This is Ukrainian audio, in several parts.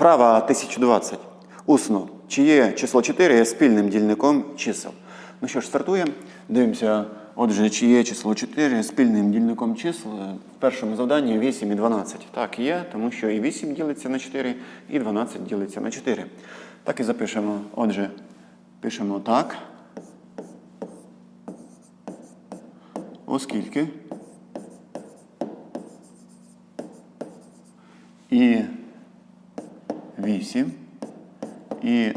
Вправа 1020. Усно. Чиє число 4 є спільним дільником чисел? Ну що ж, стартуємо. Дивимося, отже, чиє число 4 є спільним дільником чисел. В першому завданні 8 і 12. Так, є, тому що і 8 ділиться на 4, і 12 ділиться на 4. Так і запишемо. Отже, пишемо так. Оскільки і 8 і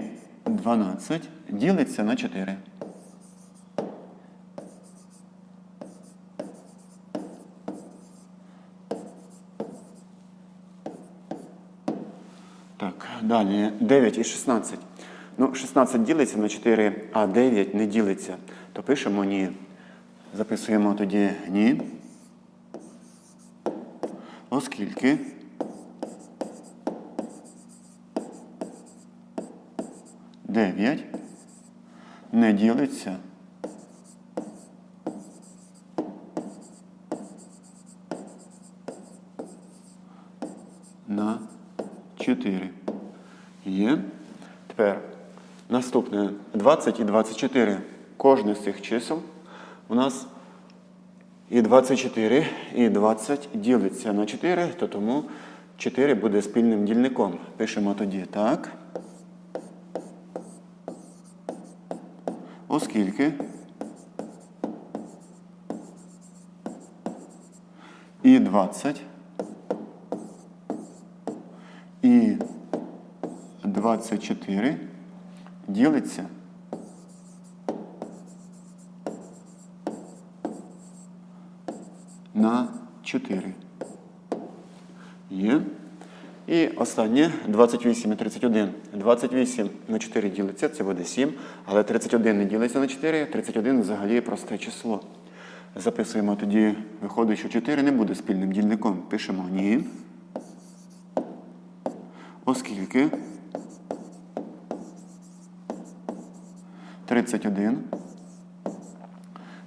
12 ділиться на 4. Так, далі 9 і 16. Ну, 16 ділиться на 4, а 9 не ділиться. То пишемо ні. Записуємо тоді ні. Оскільки дев'ять не ділиться на 4. Є. Тепер наступне 20 і 24. Кожне з цих чисел у нас і 24, і 20 ділиться на 4, то тому 4 буде спільним дільником. Пишемо тоді так. Оскільки і 20 і 24 ділиться на 4. Є. І останнє 28 і 31. 28 на 4 ділиться, це буде 7, але 31 не ділиться на 4, 31 взагалі просте число. Записуємо тоді, виходить, що 4 не буде спільним дільником. Пишемо ні. Оскільки 31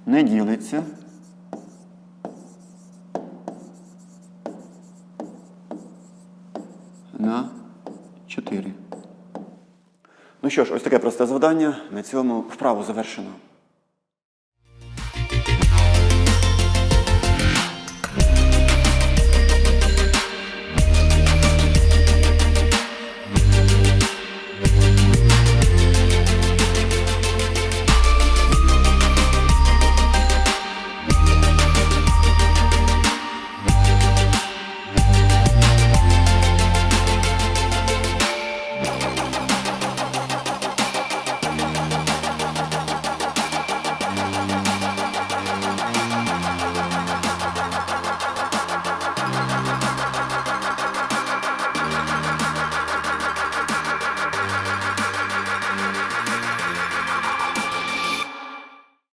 не ділиться на 4. Ну що ж, ось таке просте завдання. На цьому вправу завершено.